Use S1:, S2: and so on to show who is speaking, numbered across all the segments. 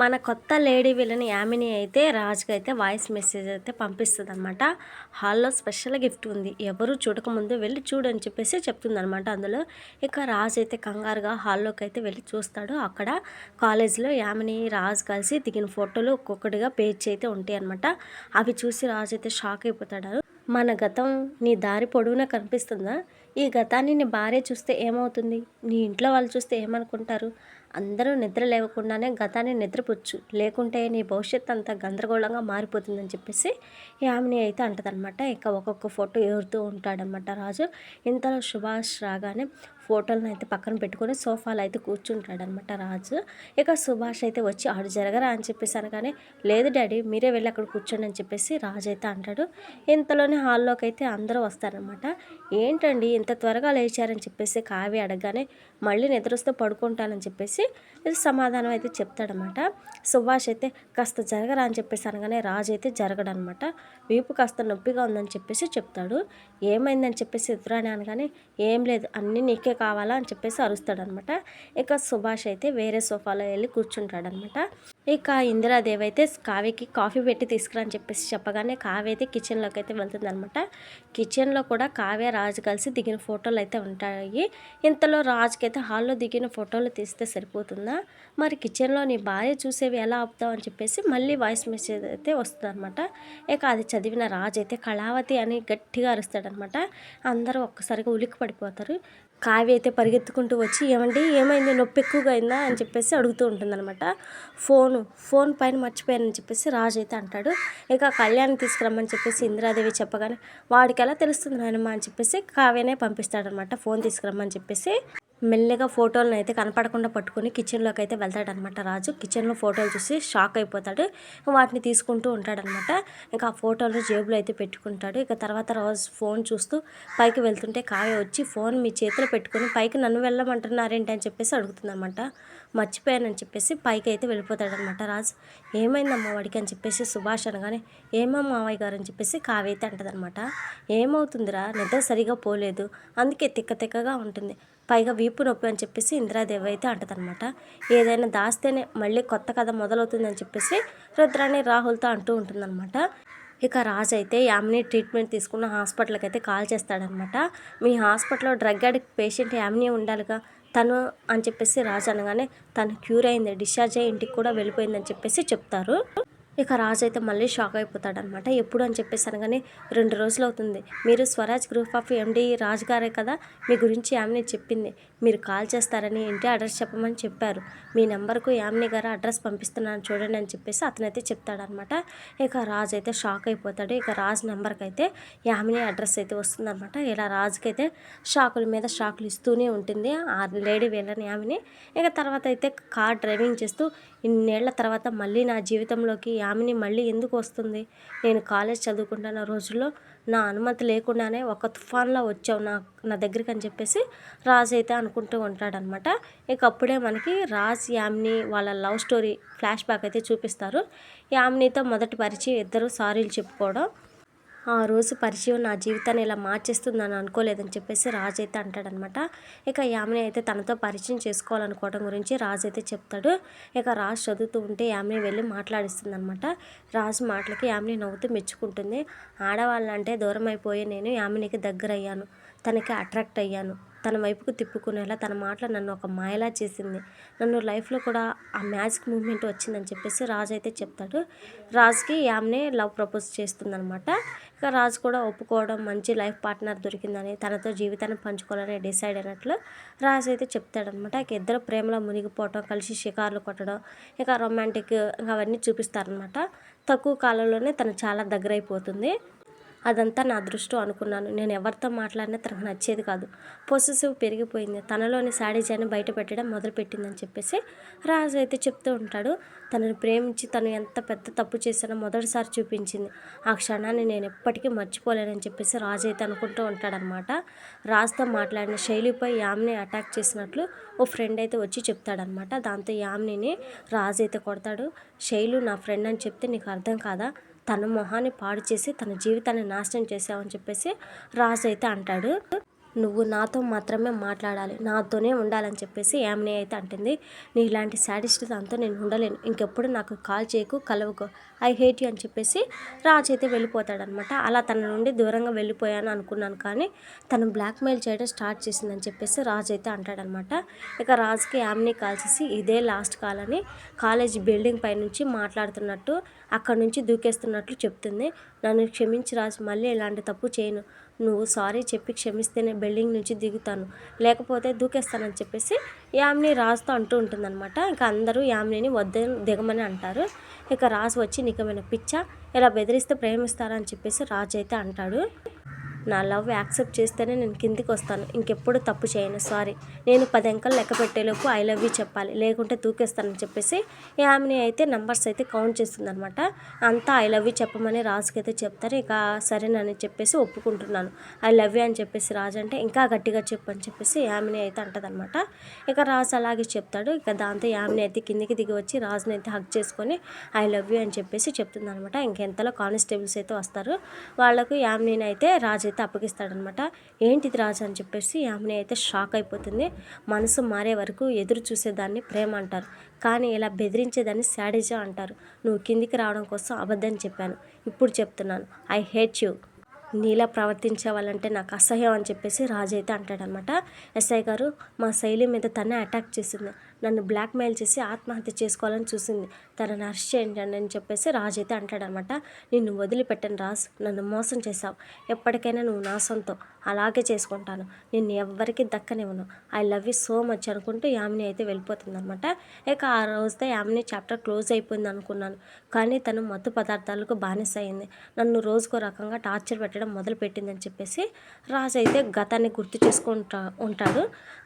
S1: మన కొత్త lady villain Yamini అయితే రాజుకి అయితే వాయిస్ మెసేజ్ అయితే పంపిస్తుంది అనమాట హాల్లో స్పెషల్ గిఫ్ట్ ఉంది. ఎవరు చూడకముందు వెళ్ళి చూడని చెప్పేసి చెప్తుంది అనమాట అందులో. ఇక రాజు అయితే కంగారుగా హాల్లోకి అయితే వెళ్ళి చూస్తాడు. అక్కడ కాలేజీలో యామిని రాజు కలిసి దిగిన ఫోటోలు ఒక్కొక్కటిగా పేజ్ అయితే ఉంటాయి అనమాట అవి చూసి రాజు అయితే షాక్ అయిపోతాడు మన గతం నీ దారి పొడవునా కనిపిస్తుందా? ఈ గతాన్ని నీ భార్య చూస్తే ఏమవుతుంది? నీ ఇంట్లో వాళ్ళు చూస్తే ఏమనుకుంటారు? అందరూ నిద్ర లేవకుండానే గతాన్ని నిద్రపుచ్చు. లేకుంటే నీ భవిష్యత్ అంతా గందరగోళంగా మారిపోతుందని చెప్పేసి యామిని అయితే అంటదనమాట ఇక ఒక్కొక్క ఫోటో ఏరుతూ ఉంటాడనమాట రాజు. ఇంతలో సుభాష్ రాగానే ఫోటోలను అయితే పక్కన పెట్టుకొని సోఫాలో అయితే కూర్చుంటాడనమాట రాజు. ఇక సుభాష్ అయితే వచ్చి ఆడు జరగరా అని చెప్పేసి అనగానే లేదు డాడీ మీరే వెళ్ళి అక్కడ కూర్చోండి అని చెప్పేసి రాజు అయితే అంటాడు. ఇంతలోనే హాల్లోకి అయితే అందరూ వస్తారనమాట ఏంటండి ఇంత త్వరగా లేచారని చెప్పేసి కావి అడగగానే మళ్ళీ నిద్రస్తే పడుకుంటానని చెప్పేసి సమాధానం అయితే చెప్తాడనమాట సుభాష్ అయితే కాస్త జరగరా అని చెప్పేసి అనగానే రాజు అయితే జరగడనమాట వీపు కాస్త నొప్పిగా ఉందని చెప్పేసి చెప్తాడు. ఏమైందని చెప్పేసి ఎదురాని అనగానే ఏం లేదు అన్నీ నీకే కావాలా అని చెప్పేసి అరుస్తాడనమాట. ఇక సుభాష్ అయితే వేరే సోఫాలో వెళ్ళి కూర్చుంటాడనమాట. ఇక ఇందిరాదేవి అయితే కావ్యకి కాఫీ పెట్టి తీసుకురా అని చెప్పేసి చెప్పగానే కావ్య అయితే కిచెన్లోకి అయితే వెళ్తుందనమాట. కిచెన్లో కూడా కావ్య రాజు కలిసి దిగిన ఫోటోలు అయితే ఉంటాయి. ఇంతలో రాజుకి అయితే హాల్లో దిగిన ఫోటోలు తీస్తే సరిపోతుందా? మరి కిచెన్లో నీ భార్య చూసేవి ఎలా ఆపుతావు అని చెప్పేసి మళ్ళీ వాయిస్ మెసేజ్ అయితే వస్తుంది అనమాట ఇక అది చదివిన రాజు అయితే కళావతి అని గట్టిగా అరుస్తాడనమాట. అందరూ ఒక్కసారిగా ఉలిక్కి పడిపోతారు కావ్య అయితే పరిగెత్తుకుంటూ వచ్చి ఏమండి ఏమైంది? నొప్పి ఎక్కువగా అయిందా? అని చెప్పేసి అడుగుతూ ఉంటుందన్నమాట. ఫోను ఫోన్ పైన మర్చిపోయానని చెప్పేసి రాజు అయితే అంటాడు. ఇక కళ్యాణ్ తీసుకురమ్మని చెప్పేసి ఇందిరాదేవి చెప్పగానే వాడికి ఎలా తెలుస్తుంది నాయనమ్మ? అని చెప్పేసి కావ్యనే పంపిస్తాడనమాట ఫోన్ తీసుకురమ్మని చెప్పేసి మెల్లగా ఫోటోలను అయితే కనపడకుండా పట్టుకుని కిచెన్లోకి అయితే వెళ్తాడనమాట రాజు. కిచెన్లో ఫోటోలు చూసి షాక్ అయిపోతాడు. వాటిని తీసుకుంటూ ఉంటాడనమాట. ఇంకా ఆ ఫోటోలు జేబులో అయితే పెట్టుకుంటాడు. ఇక తర్వాత రోజు ఫోన్ చూస్తూ పైకి వెళ్తుంటే కావ్య వచ్చి ఫోన్ మీ చేతిలో పెట్టుకుని పైకి నన్ను వెళ్ళమంటున్నారేంటి అని చెప్పేసి అడుగుతుందన్నమాట మర్చిపోయానని చెప్పేసి పైకి అయితే వెళ్ళిపోతాడనమాట రాజు. ఏమైందమ్మా వాడికి అని చెప్పేసి సుభాష్ అనగానే ఏమో మావయ్య గారు అని చెప్పేసి కావ్య అయితే అంటదనమాట. ఏమవుతుందిరా? నిద్ర సరిగా పోలేదు. అందుకే తిక్క తిక్కగా ఉంటుంది. పైగా వీపు నొప్పి అని చెప్పేసి ఇందిరాదేవి అయితే అంటదనమాట ఏదైనా దాస్తేనే మళ్ళీ కొత్త కథ మొదలవుతుందని చెప్పేసి రుద్రాణి రాహుల్తో అంటూ ఉంటుందన్నమాట. ఇక రాజు అయితే యామిని ట్రీట్మెంట్ తీసుకున్న హాస్పిటల్కి అయితే కాల్ చేస్తాడనమాట మీ హాస్పిటల్లో డ్రగ్ అడిక్ట్ పేషెంట్ యామిని ఉండాలిగా? తను అని చెప్పేసి రాజు అనగానే తను క్యూర్ అయింది డిశ్చార్జ్ అయ్యి ఇంటికి కూడా వెళ్ళిపోయిందని చెప్పేసి చెప్తారు. ఇక రాజు అయితే మళ్ళీ షాక్ అయిపోతాడనమాట. ఎప్పుడు అని చెప్పేసి అనగానే రెండు రోజులు అవుతుంది. మీరు Swaraj group of MD Raju గారే కదా? మీ గురించి యామిని చెప్పింది. మీరు కాల్ చేస్తారని ఇంటి అడ్రస్ చెప్పమని చెప్పారు. మీ నెంబర్కు యామిని గారు అడ్రస్ పంపిస్తున్నాను చూడండి అని చెప్పేసి అతనైతే చెప్తాడనమాట. ఇక రాజు అయితే షాక్ అయిపోతాడు. ఇక రాజు నెంబర్కి అయితే యామిని అడ్రస్ అయితే వస్తుందన్నమాట ఇలా రాజుకైతే షాకుల మీద షాకులు ఇస్తూనే ఉంటుంది. ఆ లేడీ వెళ్ళని యామిని. ఇక తర్వాత అయితే కార్ డ్రైవింగ్ చేస్తూ ఇన్నేళ్ళ తర్వాత మళ్ళీ నా జీవితంలోకి యామిని మళ్ళీ ఎందుకు వస్తుంది? నేను కాలేజ్ చదువుకుంటున్న రోజుల్లో నా అనుమతి లేకుండానే ఒక తుఫాన్లో వచ్చావు నా నా దగ్గరికి అని చెప్పేసి రాజు అయితే అనుకుంటూ ఉంటాడనమాట. ఇక అప్పుడే మనకి రాజ్ యామిని వాళ్ళ లవ్ స్టోరీ ఫ్లాష్ బ్యాక్ అయితే చూపిస్తారు. యామినితో మొదటి పరిచయం ఇద్దరు సారీలు చెప్పుకోవడం. ఆ రోజు పరిచయం నా జీవితాన్ని ఇలా మార్చేస్తుందని అనుకోలేదని చెప్పేసి రాజు అయితే అంటాడనమాట. ఇక యామిని అయితే తనతో పరిచయం చేసుకోవాలనుకోవడం గురించి రాజు అయితే చెప్తాడు. ఇక రాజు చదువుతూ ఉంటే యామిని వెళ్ళి మాట్లాడిస్తుంది అనమాట రాజు మాటలకి యామిని నవ్వుతూ మెచ్చుకుంటుంది. ఆడవాళ్ళంటే దూరం అయిపోయి నేను యామినికి దగ్గర అయ్యాను తనకి అట్రాక్ట్ అయ్యాను. తన వైపుకు తిప్పుకునేలా తన మాటలు నన్ను ఒక మాయలా చేసింది. నన్ను లైఫ్లో కూడా ఆ మ్యాజిక్ మూమెంట్ వచ్చిందని చెప్పేసి రాజు అయితే చెప్తాడు. రాజుకి యామ్నే లవ్ ప్రపోజ్ చేస్తుందనమాట. ఇక రాజు కూడా ఒప్పుకోవడం మంచి లైఫ్ పార్ట్నర్ దొరికిందని తనతో జీవితాన్ని పంచుకోవాలని డిసైడ్ అయినట్లు రాజు అయితే చెప్తాడనమాట ఇక ఇద్దరు ప్రేమలో మునిగిపోవటం కలిసి షికార్లు కొట్టడం ఇక రొమాంటిక్ అవన్నీ చూపిస్తారనమాట తక్కువ కాలంలోనే తను చాలా దగ్గర అయిపోతుంది అదంతా నా అదృష్టం అనుకున్నాను. నేను ఎవరితో మాట్లాడినా తనకు నచ్చేది కాదు. పొసెసివ్ పెరిగిపోయింది. తనలోని శాడీజాన్ని బయట పెట్టడం మొదలుపెట్టిందని చెప్పేసి రాజు అయితే చెప్తూ ఉంటాడు. తనని ప్రేమించి తను ఎంత పెద్ద తప్పు చేశానో మొదటిసారి చూపించింది. ఆ క్షణాన్ని నేను ఎప్పటికీ మర్చిపోలేనని చెప్పేసి రాజు అయితే అనుకుంటూ ఉంటాడనమాట రాజుతో మాట్లాడిన శైలిపై యామ్ని అటాక్ చేసినట్లు ఓ ఫ్రెండ్ అయితే వచ్చి చెప్తాడనమాట దాంతో యామ్నిని రాజు అయితే కొడతాడు. శైలు నా ఫ్రెండ్ అని చెప్తే నీకు అర్థం కాదా? తన మొహాన్ని పాడు చేసి తన జీవితాన్ని నాశనం చేసావని చెప్పేసి రాజు అయితే అంటాడు. నువ్వు నాతో మాత్రమే మాట్లాడాలి. నాతోనే ఉండాలని చెప్పేసి యామిని అయితే అంటుంది. నీ ఇలాంటి సాడిస్ట్ దాంతో నేను ఉండలేను. ఇంకెప్పుడు నాకు కాల్ చేయకు కలవకు. ఐ హేట్ యూ అని చెప్పేసి రాజు అయితే వెళ్ళిపోతాడనమాట. అలా తన నుండి దూరంగా వెళ్ళిపోయాను అనుకున్నాను కానీ తను బ్లాక్మెయిల్ చేయడం స్టార్ట్ చేసిందని చెప్పేసి రాజు అయితే అంటాడనమాట. ఇక రాజుకి యామిని కాల్ చేసి ఇదే లాస్ట్ కాల్ అని కాలేజ్ బిల్డింగ్ పై నుంచి మాట్లాడుతున్నట్టు అక్కడ నుంచి దూకేస్తున్నట్లు చెప్తుంది. నన్ను క్షమించి రాజు మళ్ళీ ఇలాంటి తప్పు చేయను. నువ్వు సారీ చెప్పి క్షమిస్తేనే బిల్డింగ్ నుంచి దిగుతాను. లేకపోతే దూకేస్తానని చెప్పేసి యామిని రాజుతో అంటూ ఉంటుందన్నమాట. ఇంకా అందరూ యామినిని వద్ద దిగమని అంటారు. ఇక రాజు వచ్చి నీకేమైనా పిచ్చ? ఇలా బెదిరిస్తే ప్రేమిస్తారని అని చెప్పేసి రాజు అయితే అంటాడు. నా లవ్ యాక్సెప్ట్ చేస్తేనే నేను కిందికి వస్తాను. ఇంకెప్పుడు తప్పు చేయను. సారీ. నేను పది అంకెలు లెక్క పెట్టేలోపు ఐ లవ్ యూ చెప్పాలి. లేకుంటే తూకేస్తానని చెప్పేసి ఆమెని అయితే నంబర్స్ అయితే కౌంట్ చేస్తుంది అనమాట అంతా ఐ లవ్ యూ చెప్పమని రాజుకి అయితే చెప్తారు. ఇక సరేనని చెప్పేసి ఒప్పుకుంటున్నాను. ఐ లవ్ యూ అని చెప్పేసి రాజు అంటే ఇంకా గట్టిగా చెప్పని చెప్పేసి యామిని అయితే అంటదనమాట ఇక రాజు అలాగే చెప్తాడు. ఇక దాంతో యామిని అయితే కిందికి దిగి వచ్చి రాజుని అయితే హక్ చేసుకొని ఐ లవ్ యూ అని చెప్పేసి చెప్తుంది అనమాట ఇంకెంతలో కానిస్టేబుల్స్ అయితే వస్తారు. వాళ్ళకు యామిని అయితే రాజు అయితే అప్పగిస్తాడనమాట. ఏంటిది రాజు అని చెప్పేసి ఆమె అయితే షాక్ అయిపోతుంది. మనసు మారే వరకు ఎదురు చూసేదాన్ని ప్రేమ అంటారు. కానీ ఇలా బెదిరించేదాన్ని శాడేజా అంటారు. నువ్వు కిందికి రావడం కోసం అబద్ధం చెప్పాను. ఇప్పుడు చెప్తున్నాను. I hate you. నీలా ప్రవర్తించే వాళ్ళంటే నాకు అసహ్యం అని చెప్పేసి రాజు అయితే అంటాడనమాట. ఎస్ఐ గారు మా శైలి మీద తనే అటాక్ చేసింది. నన్ను బ్లాక్మెయిల్ చేసి ఆత్మహత్య చేసుకోవాలని చూసింది. తనని అరెస్ట్ చేయండి అని చెప్పేసి రాజు అయితే అంటాడనమాట. నిన్ను వదిలిపెట్టను రాజు నన్ను మోసం చేశావు. ఎప్పటికైనా నువ్వు నా సొంతం. అలాగే చేసుకుంటాను. నిన్ను ఎవ్వరికి దక్కనివ్వను. I love you so much అనుకుంటూ యామిని అయితే వెళ్ళిపోతుందనమాట. ఇక ఆ రోజుతో యామిని చాప్టర్ క్లోజ్ అయిపోయింది అనుకున్నాను. కానీ తను మత్తు పదార్థాలకు బానిస అయింది. నన్ను రోజుకో రకంగా టార్చర్ పెట్టడం మొదలుపెట్టిందని చెప్పేసి రాజు అయితే గతాన్ని గుర్తు చేసుకుంటా ఉంటాడు.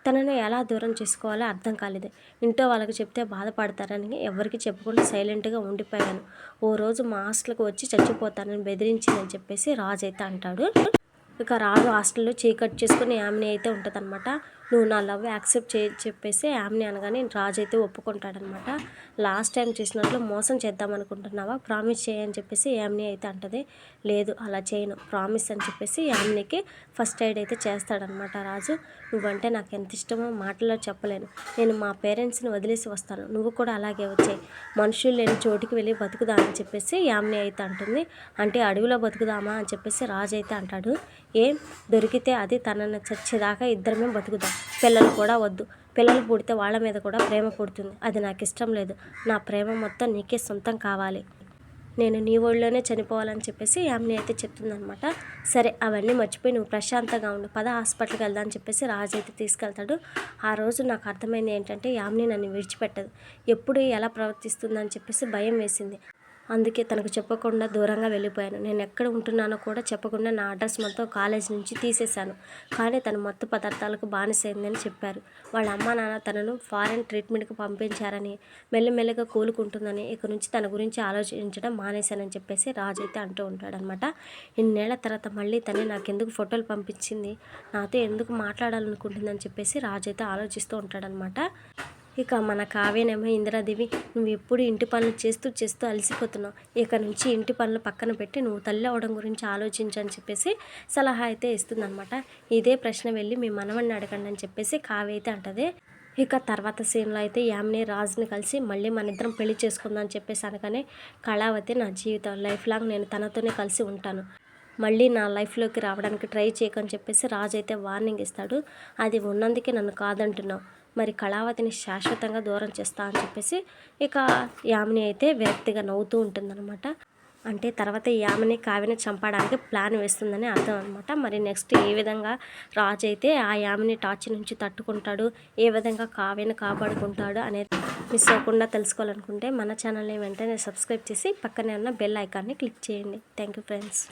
S1: తనను ఎలా దూరం చేసుకోవాలో అర్థం కాలేదు. ఇంట్లో వాళ్ళకి చెప్తే బాధపడతారని ఎవరికి చెప్పకుండా సైలెంట్గా ఉండిపోయాను. ఓ రోజు మా హాస్టల్కి వచ్చి చచ్చిపోతానని బెదిరించిందని చెప్పేసి రాజు అయితే అంటాడు. ఇక రాజు హాస్టల్లో చీకట్ చేసుకుని ఆమెని అయితే ఉంటుందన్నమాట. నువ్వు నా లవ్ యాక్సెప్ట్ చే చెప్పేసి యామిని అనగానే రాజు అయితే ఒప్పుకుంటాడనమాట. లాస్ట్ టైం చేసినట్లు మోసం చేద్దాం అనుకుంటున్నావా ప్రామిస్ చేయని చెప్పేసి యామ్ని అయితే అంటది. లేదు అలా చేయను. ప్రామిస్ అని చెప్పేసి యామ్నికి ఫస్ట్ ఎయిడ్ అయితే చేస్తాడనమాట రాజు. నువ్వంటే నాకు ఎంత ఇష్టమో మాటల్లో చెప్పలేను. నేను మా పేరెంట్స్ని వదిలేసి వస్తాను. నువ్వు కూడా అలాగే వచ్చాయి. మనుషులు లేని చోటికి వెళ్ళి బతుకుదా అని చెప్పేసి యామ్ని అయితే అంటుంది. అంటే అడవిలో బతుకుదామా అని చెప్పేసి రాజు అయితే అంటాడు. ఏం? దొరికితే అది తనను చచ్చేదాకా ఇద్దరమే బతుకుదాం. పిల్లలు కూడా వద్దు. పిల్లలు పుడితే వాళ్ళ మీద కూడా ప్రేమ పుడుతుంది. అది నాకు ఇష్టం లేదు. నా ప్రేమ మొత్తం నీకే సొంతం కావాలి. నేను నీ ఒళ్ళోనే చనిపోవాలని చెప్పేసి యామిని అయితే చెప్తుందనమాట సరే అవన్నీ మర్చిపోయి నువ్వు ప్రశాంతంగా ఉండు. పద హాస్పిటల్కి వెళ్దా అని చెప్పేసి రాజు అయితే తీసుకెళ్తాడు. ఆ రోజు నాకు అర్థమైంది ఏంటంటే యామిని నన్ను విడిచిపెట్టదు. ఎప్పుడు ఎలా ప్రవర్తిస్తుందని చెప్పేసి భయం వేసింది. అందుకే తనకు చెప్పకుండా దూరంగా వెళ్ళిపోయాను. నేను ఎక్కడ ఉంటున్నానో కూడా చెప్పకుండా నా అడ్రస్ మొత్తం కాలేజ్ నుంచి తీసేశాను. కానీ తను మత్తు పదార్థాలకు బానిసైందని చెప్పారు. వాళ్ళ అమ్మ నాన్న తనను ఫారెన్ ట్రీట్మెంట్కి పంపించారని మెల్లమెల్లగా కోలుకుంటుందని ఇక నుంచి తన గురించి ఆలోచించడం మానేశానని చెప్పేసి రాజు అయితే అంటూ ఉంటాడనమాట ఇన్నేళ్ళ తర్వాత మళ్ళీ తనే నాకెందుకు ఫోటోలు పంపించింది? నాతో ఎందుకు మాట్లాడాలనుకుంటుందని చెప్పేసి రాజు అయితే ఆలోచిస్తూ ఉంటాడనమాట ఇక మన కావ్యనేమో ఇందిరాదేవి నువ్వు ఎప్పుడు ఇంటి పనులు చేస్తూ చేస్తూ అలసిపోతున్నావు. ఇక నుంచి ఇంటి పనులు పక్కన పెట్టి నువ్వు తల్లి అవడం గురించి ఆలోచించని చెప్పేసి సలహా అయితే ఇస్తుందనమాట ఇదే ప్రశ్న వెళ్ళి మీ మనవడిని అడగండి అని చెప్పేసి కావ్య అయితే అంటది. ఇక తర్వాత సీన్లో అయితే యామిని రాజుని కలిసి మళ్ళీ మన ఇద్దరం పెళ్ళి చేసుకుందాం అని చెప్పేసి అనగానే కళావతి నా జీవితం లైఫ్ లాంగ్ నేను తనతోనే కలిసి ఉంటాను. మళ్ళీ నా లైఫ్లోకి రావడానికి ట్రై చేయకని చెప్పేసి రాజు అయితే వార్నింగ్ ఇస్తాడు. అది ఉన్నందుకే నన్ను కాదంటున్నావు. మరి కళావతిని శాశ్వతంగా దూరం చేస్తా అని చెప్పేసి ఇక యామిని అయితే విరక్తిగా నవ్వుతూ ఉంటుందన్నమాట. అంటే తర్వాత యామిని కావ్యని చంపడానికి ప్లాన్ వేస్తుందని అర్థం అనమాట మరి నెక్స్ట్ ఏ విధంగా రాజు అయితే ఆ యామిని టార్చ్ నుంచి తట్టుకుంటాడు ఏ విధంగా కావ్యని కాపాడుకుంటాడు అనేది మిస్ అవ్వకుండా తెలుసుకోవాలనుకుంటే మన ఛానల్ని వెంటనే సబ్స్క్రైబ్ చేసి పక్కనే ఉన్న బెల్ ఐకాన్ని క్లిక్ చేయండి. Thank you friends.